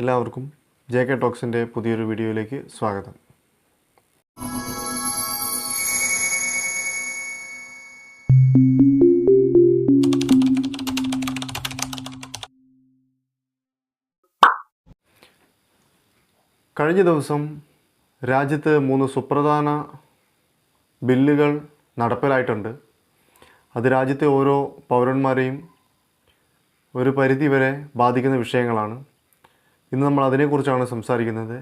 എല്ലാവർക്കും J K ടോക്സിന്റെ പുതിയൊരു വീഡിയോയിലേക്ക് സ്വാഗതം. കഴിഞ്ഞ ദിവസം രാജ്യത്ത് മൂന്ന് സുപ്രധാന ബില്ലുകൾ നടപ്പിലായിട്ടുണ്ട്. അത് രാജ്യത്തെ ഓരോ പൗരന്മാരെയും ഒരു പരിധി വരെ ബാധിക്കുന്ന വിഷയങ്ങളാണ്. ഇന്ന് നമ്മൾ അതിനെക്കുറിച്ചാണ് സംസാരിക്കുന്നത്.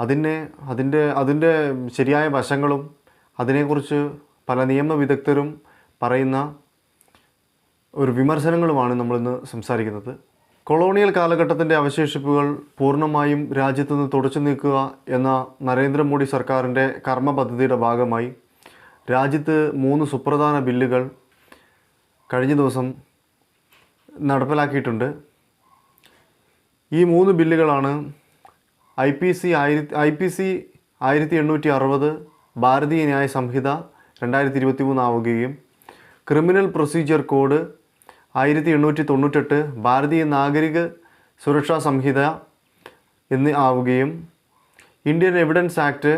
അതിനെ അതിന്റെ അതിന്റെ ശരിയായ വശങ്ങളും അതിനെക്കുറിച്ച് പല നിയമ വിദഗ്ധരും പറയുന്ന ഒരു വിമർശനങ്ങളുമാണ് നമ്മളിന്ന് സംസാരിക്കുന്നത്. കൊളോണിയൽ കാലഘട്ടത്തിന്റെ അവശേഷിപ്പുകൾ പൂർണമായും രാജ്യത്തു നിന്ന് തുടച്ചു നീക്കുക എന്ന നരേന്ദ്രമോദി സർക്കാരിന്റെ കർമ്മ പദ്ധതിയുടെ ഭാഗമായി രാജ്യത്ത് മൂന്ന് സുപ്രധാന ബില്ലുകൾ കഴിഞ്ഞ ദിവസം നടപ്പിലാക്കിയിട്ടുണ്ട്. ഈ മൂന്ന് ബില്ലുകളാണ് ഐ പി സി ആയിരത്തി ഐ പി സി ആയിരത്തി എണ്ണൂറ്റി അറുപത് ഭാരതീയ ന്യായ സംഹിത രണ്ടായിരത്തി ഇരുപത്തി മൂന്ന് ആവുകയും ക്രിമിനൽ പ്രൊസീജിയർ കോഡ് ആയിരത്തി എണ്ണൂറ്റി തൊണ്ണൂറ്റെട്ട് ഭാരതീയ നാഗരിക സുരക്ഷാ സംഹിത എന്ന് ആവുകയും ഇന്ത്യൻ എവിഡൻസ് ആക്ട്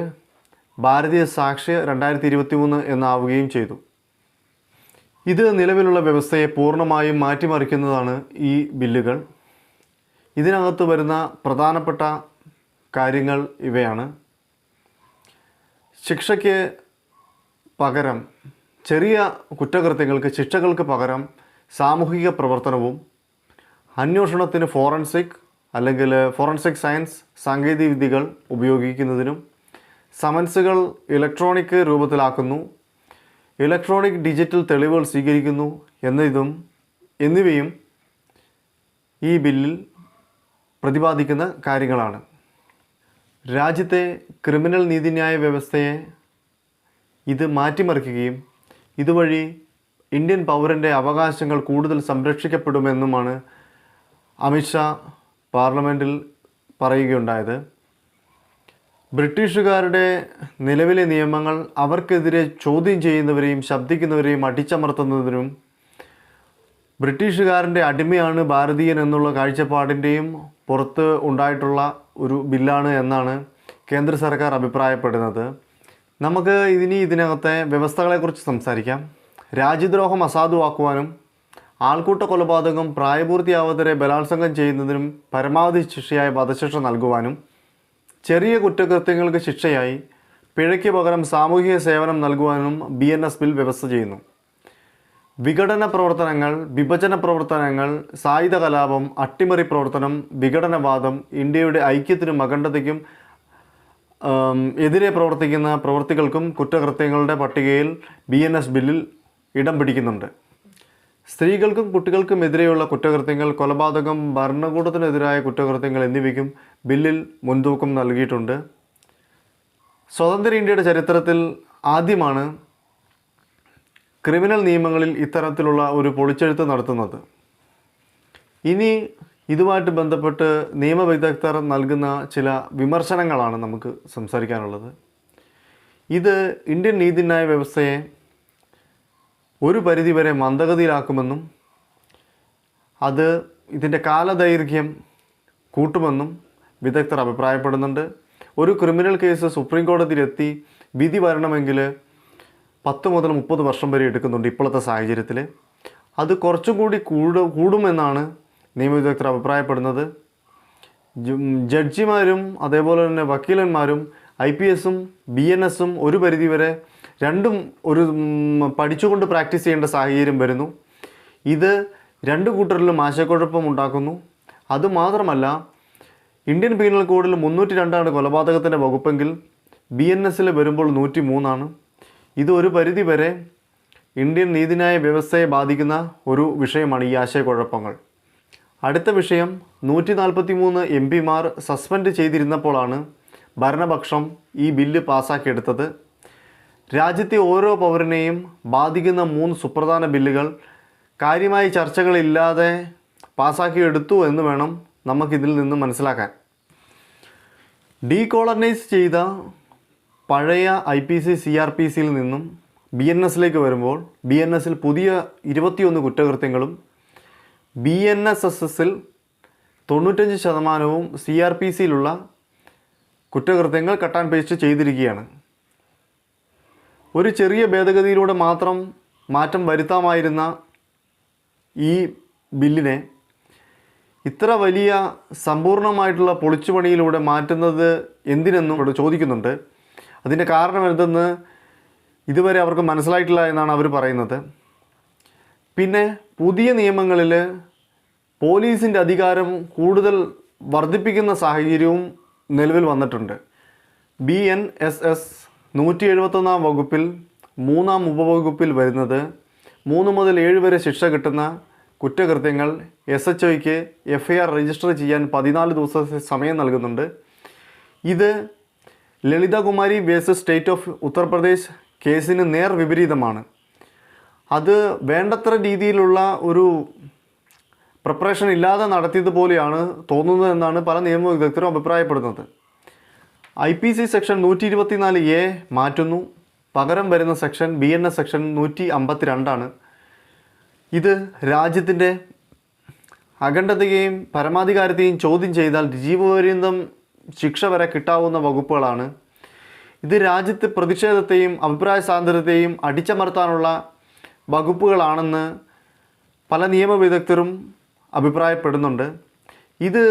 ഭാരതീയ സാക്ഷ്യ രണ്ടായിരത്തി ഇരുപത്തി മൂന്ന് എന്നാവുകയും ചെയ്തു. ഇത് നിലവിലുള്ള വ്യവസ്ഥയെ പൂർണമായും മാറ്റിമറിക്കുന്നതാണ് ഈ ബില്ലുകൾ. ഇതിനകത്ത് വരുന്ന പ്രധാനപ്പെട്ട കാര്യങ്ങൾ ഇവയാണ്. ശിക്ഷയ്ക്ക് പകരം ചെറിയ കുറ്റകൃത്യങ്ങൾക്ക് ശിക്ഷകൾക്ക് പകരം സാമൂഹിക പ്രവർത്തനവും അന്വേഷണത്തിന് ഫോറൻസിക് അല്ലെങ്കിൽ ഫോറൻസിക് സയൻസ് സാങ്കേതിക വിദ്യകൾ ഉപയോഗിക്കുന്നതിനും സമൻസുകൾ ഇലക്ട്രോണിക് രൂപത്തിലാക്കുന്നു ഇലക്ട്രോണിക് ഡിജിറ്റൽ തെളിവുകൾ സ്വീകരിക്കുന്നു എന്നതും എന്നിവയും ഈ ബില്ലിൽ പ്രതിപാദിക്കുന്ന കാര്യങ്ങളാണ്. രാജ്യത്തെ ക്രിമിനൽ നീതിന്യായ വ്യവസ്ഥയെ ഇത് മാറ്റിമറിക്കുകയും ഇതുവഴി ഇന്ത്യൻ പൗരന്റെ അവകാശങ്ങൾ കൂടുതൽ സംരക്ഷിക്കപ്പെടുമെന്നുമാണ് അമിത്ഷാ പാർലമെന്റിൽ പറയുകയുണ്ടായത്. ബ്രിട്ടീഷുകാരുടെ നിലവിലെ നിയമങ്ങൾ അവർക്കെതിരെ ചോദ്യം ചെയ്യുന്നവരെയും ശബ്ദിക്കുന്നവരെയും അടിച്ചമർത്തുന്നതിനും ബ്രിട്ടീഷുകാരന്റെ അടിമയാണ് ഭാരതീയൻ എന്നുള്ള കാഴ്ചപ്പാടിന്റെയും പുറത്ത് ഉണ്ടായിട്ടുള്ള ഒരു ബില്ലാണ് എന്നാണ് കേന്ദ്ര സർക്കാർ അഭിപ്രായപ്പെടുന്നത്. നമുക്ക് ഇനി ഇതിനകത്തെ വ്യവസ്ഥകളെക്കുറിച്ച് സംസാരിക്കാം. രാജ്യദ്രോഹം അസാധുവാക്കുവാനും ആൾക്കൂട്ട കൊലപാതകം പ്രായപൂർത്തിയാവാത്തവരെ ബലാത്സംഗം ചെയ്യുന്നതിനും പരമാവധി ശിക്ഷയായ വധശിക്ഷ നൽകുവാനും ചെറിയ കുറ്റകൃത്യങ്ങൾക്ക് ശിക്ഷയായി പിഴയ്ക്ക് പകരം സാമൂഹിക സേവനം നൽകുവാനും ബി ബിൽ വ്യവസ്ഥ ചെയ്യുന്നു. വിഘടന പ്രവർത്തനങ്ങൾ വിഭജന പ്രവർത്തനങ്ങൾ സായുധ കലാപം അട്ടിമറി പ്രവർത്തനം വിഘടനവാദം ഇന്ത്യയുടെ ഐക്യത്തിനും അഖണ്ഡതയ്ക്കും എതിരെ പ്രവർത്തിക്കുന്ന പ്രവർത്തികൾക്കും കുറ്റകൃത്യങ്ങളുടെ പട്ടികയിൽ ബി എൻ എസ് ബില്ലിൽ ഇടം പിടിക്കുന്നുണ്ട്. സ്ത്രീകൾക്കും കുട്ടികൾക്കും എതിരെയുള്ള കുറ്റകൃത്യങ്ങൾ കൊലപാതകം ഭരണകൂടത്തിനെതിരായ കുറ്റകൃത്യങ്ങൾ എന്നിവയ്ക്കും ബില്ലിൽ മുൻതൂക്കം നൽകിയിട്ടുണ്ട്. സ്വതന്ത്ര ഇന്ത്യയുടെ ചരിത്രത്തിൽ ആദ്യമാണ് ക്രിമിനൽ നിയമങ്ങളിൽ ഇത്തരത്തിലുള്ള ഒരു പൊളിച്ചെഴുത്ത് നടത്തുന്നത്. ഇനി ഇതുമായിട്ട് ബന്ധപ്പെട്ട് നിയമവിദഗ്ധർ നൽകുന്ന ചില വിമർശനങ്ങളാണ് നമുക്ക് സംസാരിക്കാനുള്ളത്. ഇത് ഇന്ത്യൻ നീതിന്യായ വ്യവസ്ഥയെ ഒരു പരിധിവരെ മന്ദഗതിയിലാക്കുമെന്നും അത് ഇതിന്റെ കാലദൈർഘ്യം കൂട്ടുമെന്നും വിദഗ്ധർ അഭിപ്രായപ്പെടുന്നുണ്ട്. ഒരു ക്രിമിനൽ കേസ് സുപ്രീം കോടതിയിലെത്തി വിധി വരണമെങ്കിൽ പത്ത് മുതൽ മുപ്പത് വർഷം വരെ എടുക്കുന്നുണ്ട് ഇപ്പോഴത്തെ സാഹചര്യത്തിൽ. അത് കുറച്ചും കൂടി കൂട കൂടുമെന്നാണ് നിയമവിദഗ്ധർ അഭിപ്രായപ്പെടുന്നത്. ജഡ്ജിമാരും അതേപോലെ തന്നെ വക്കീലന്മാരും ഐ പി എസും ബി എൻ എസും ഒരു പരിധിവരെ രണ്ടും ഒരു പഠിച്ചുകൊണ്ട് പ്രാക്ടീസ് ചെയ്യേണ്ട സാഹചര്യം വരുന്നു. ഇത് രണ്ട് കൂട്ടരിലും ആശയക്കുഴപ്പം ഉണ്ടാക്കുന്നു. അതുമാത്രമല്ല ഇന്ത്യൻ പീനൽ കോഡിൽ മുന്നൂറ്റി രണ്ടാണ് കൊലപാതകത്തിന്റെ വകുപ്പെങ്കിൽ ബി എൻ എസിൽ വരുമ്പോൾ നൂറ്റി മൂന്നാണ്. ഇത് ഒരു പരിധിവരെ ഇന്ത്യൻ നീതിന്യായ വ്യവസ്ഥയെ ബാധിക്കുന്ന ഒരു വിഷയമാണ് ഈ ആശയക്കുഴപ്പങ്ങൾ. അടുത്ത വിഷയം നൂറ്റി നാൽപ്പത്തി മൂന്ന് എം പിമാർ സസ്പെൻഡ് ചെയ്തിരുന്നപ്പോഴാണ് ഭരണപക്ഷം ഈ ബില്ല് പാസ്സാക്കിയെടുത്തത് രാജ്യത്തെ ഓരോ പൗരനെയും ബാധിക്കുന്ന മൂന്ന് സുപ്രധാന ബില്ലുകൾ കാര്യമായ ചർച്ചകളില്ലാതെ പാസ്സാക്കിയെടുത്തു എന്ന് വേണം നമുക്കിതിൽ നിന്ന് മനസ്സിലാക്കാൻ. ഡീകോളനൈസ് ചെയ്ത പഴയ I P C C R P സിയിൽ നിന്നും ബി എൻ എസിലേക്ക് വരുമ്പോൾ ബി എൻ എസിൽ പുതിയ ഇരുപത്തിയൊന്ന് കുറ്റകൃത്യങ്ങളും ബി എൻ എസ് എസ് എസിൽ തൊണ്ണൂറ്റഞ്ച് ശതമാനവും സി ആർ പി സിയിലുള്ള കുറ്റകൃത്യങ്ങൾ കട്ട് ആൻഡ് പേസ്റ്റ് ചെയ്തിരിക്കുകയാണ്. ഒരു ചെറിയ ഭേദഗതിയിലൂടെ മാത്രം മാറ്റം വരുത്താമായിരുന്ന ഈ ബില്ലിനെ ഇത്ര വലിയ സമ്പൂർണമായിട്ടുള്ള പൊളിച്ചുപണിയിലൂടെ മാറ്റുന്നത് എന്തിനെന്നും ഇവിടെ ചോദിക്കുന്നുണ്ട്. അതിന്റെ കാരണം എന്തെന്ന് ഇതുവരെ അവർക്ക് മനസ്സിലായിട്ടില്ല എന്നാണ് അവർ പറയുന്നത്. പിന്നെ പുതിയ നിയമങ്ങളിൽ പോലീസിന്റെ അധികാരം കൂടുതൽ വർദ്ധിപ്പിക്കുന്ന സാഹചര്യവും നിലവിൽ വന്നിട്ടുണ്ട്. ബി എൻ എസ് എസ് നൂറ്റി എഴുപത്തൊന്നാം വകുപ്പിൽ മൂന്നാം ഉപവകുപ്പിൽ വരുന്നത് മൂന്ന് മുതൽ ഏഴ് വരെ ശിക്ഷ കിട്ടുന്ന കുറ്റകൃത്യങ്ങൾ എസ് എച്ച് ഒയ്ക്ക് എഫ് ഐ ആർ രജിസ്റ്റർ ചെയ്യാൻ പതിനാല് ദിവസത്തെ സമയം നൽകുന്നുണ്ട്. ഇത് Lalithakumari versus state of Uttar Pradesh കേസിന് നേർ വിപരീതമാണ്. അത് വേണ്ടത്ര രീതിയിലുള്ള ഒരു പ്രിപ്പറേഷൻ ഇല്ലാതെ നടത്തിയതുപോലെയാണ് തോന്നുന്നത് എന്നാണ് പല നിയമ വിദഗ്ധരും അഭിപ്രായപ്പെടുന്നത്. ഐ പി സി സെക്ഷൻ നൂറ്റി ഇരുപത്തിനാല് എ മാറ്റുന്നു. പകരം വരുന്ന section B N S section നൂറ്റി അമ്പത്തി രണ്ടാണ് ഇത് രാജ്യത്തിന്റെ അഖണ്ഡതയെയും പരമാധികാരത്തെയും ചോദ്യം ചെയ്താൽ ജീവപര്യന്തം ശിക്ഷ വരെ കിട്ടാവുന്ന വകുപ്പുകളാണ്. ഇത് രാജ്യത്ത് പ്രതിഷേധത്തെയും അഭിപ്രായ സ്വാതന്ത്ര്യത്തെയും അടിച്ചമർത്താനുള്ള വകുപ്പുകളാണെന്ന് പല നിയമ വിദഗ്ധരും അഭിപ്രായപ്പെടുന്നുണ്ട്. ഇത്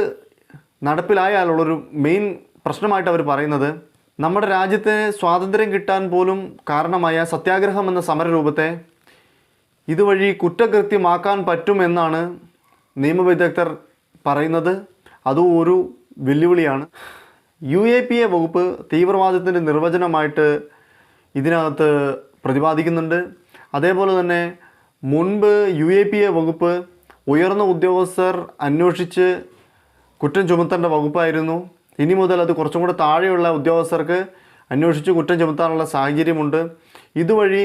നടപ്പിലായാലുള്ളൊരു മെയിൻ പ്രശ്നമായിട്ട് അവർ പറയുന്നത് നമ്മുടെ രാജ്യത്തിന് സ്വാതന്ത്ര്യം കിട്ടാൻ പോലും കാരണമായ സത്യാഗ്രഹം എന്ന സമരരൂപത്തെ ഇതുവഴി കുറ്റകൃത്യമാക്കാൻ പറ്റുമെന്നാണ് നിയമവിദഗ്ധർ പറയുന്നത്. അതും ഒരു വെല്ലുവിളിയാണ്. യു എ പി എ വകുപ്പ് തീവ്രവാദത്തിന്റെ നിർവചനമായിട്ട് ഇതിനകത്ത് പ്രതിപാദിക്കുന്നുണ്ട്. അതേപോലെ തന്നെ മുൻപ് യു എ പി എ വകുപ്പ് ഉയർന്ന ഉദ്യോഗസ്ഥർ അന്വേഷിച്ച് കുറ്റം ചുമത്തേണ്ട വകുപ്പായിരുന്നു. ഇനി മുതൽ അത് കുറച്ചും കൂടെ താഴെയുള്ള ഉദ്യോഗസ്ഥർക്ക് അന്വേഷിച്ച് കുറ്റം ചുമത്താനുള്ള സാഹചര്യമുണ്ട്. ഇതുവഴി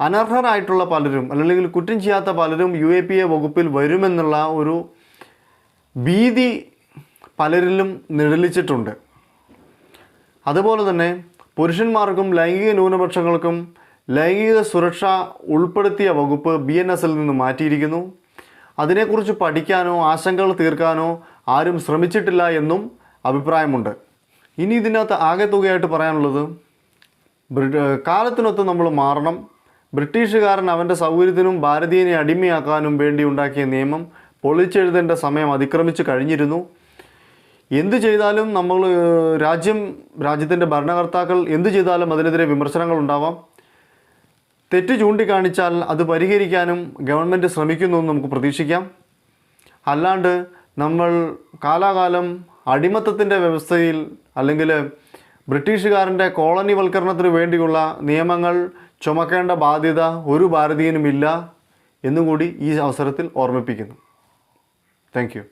അനർഹരായിട്ടുള്ള പലരും അല്ലെങ്കിൽ കുറ്റം ചെയ്യാത്ത പലരും യു എ പി എ വകുപ്പിൽ വരുമെന്നുള്ള ഒരു ഭീതി പലരിലും നിഴലിച്ചിട്ടുണ്ട്. അതുപോലെ തന്നെ പുരുഷന്മാർക്കും ലൈംഗിക ന്യൂനപക്ഷങ്ങൾക്കും ലൈംഗിക സുരക്ഷ ഉൾപ്പെടുത്തിയ വകുപ്പ് ബി എൻ എസിൽ നിന്ന് മാറ്റിയിരിക്കുന്നു. അതിനെക്കുറിച്ച് പഠിക്കാനോ ആശങ്കകൾ തീർക്കാനോ ആരും ശ്രമിച്ചിട്ടില്ല എന്നും അഭിപ്രായമുണ്ട്. ഇനി ഇതിനകത്ത് ആകെ തുകയായിട്ട് പറയാനുള്ളത് കാലത്തിനൊത്ത് നമ്മൾ മാറണം. ബ്രിട്ടീഷുകാരൻ അവന്റെ സൗകര്യത്തിനും ഭാരതീയനെ അടിമയാക്കാനും വേണ്ടി ഉണ്ടാക്കിയ നിയമം പൊളിച്ചെഴുതേണ്ട സമയം അതിക്രമിച്ച് കഴിഞ്ഞിരുന്നു. എന്ത് ചെയ്താലും നമ്മൾ രാജ്യം രാജ്യത്തിന്റെ ഭരണകർത്താക്കൾ എന്ത് ചെയ്താലും അതിനെതിരെ വിമർശനങ്ങൾ ഉണ്ടാവാം. തെറ്റ് ചൂണ്ടിക്കാണിച്ചാൽ അത് പരിഹരിക്കാനും ഗവൺമെന്റ് ശ്രമിക്കുന്നു എന്ന് നമുക്ക് പ്രതീക്ഷിക്കാം. അല്ലാണ്ട് നമ്മൾ കാലാകാലം അടിമത്തത്തിന്റെ വ്യവസ്ഥയിൽ അല്ലെങ്കിൽ ബ്രിട്ടീഷുകാരന്റെ കോളനിവൽക്കരണത്തിന് വേണ്ടിയുള്ള നിയമങ്ങൾ ചുമക്കേണ്ട ബാധ്യത ഒരു ഭാരതീയനുമില്ല എന്നുകൂടി ഈ അവസരത്തിൽ ഓർമ്മിപ്പിക്കുന്നു. താങ്ക്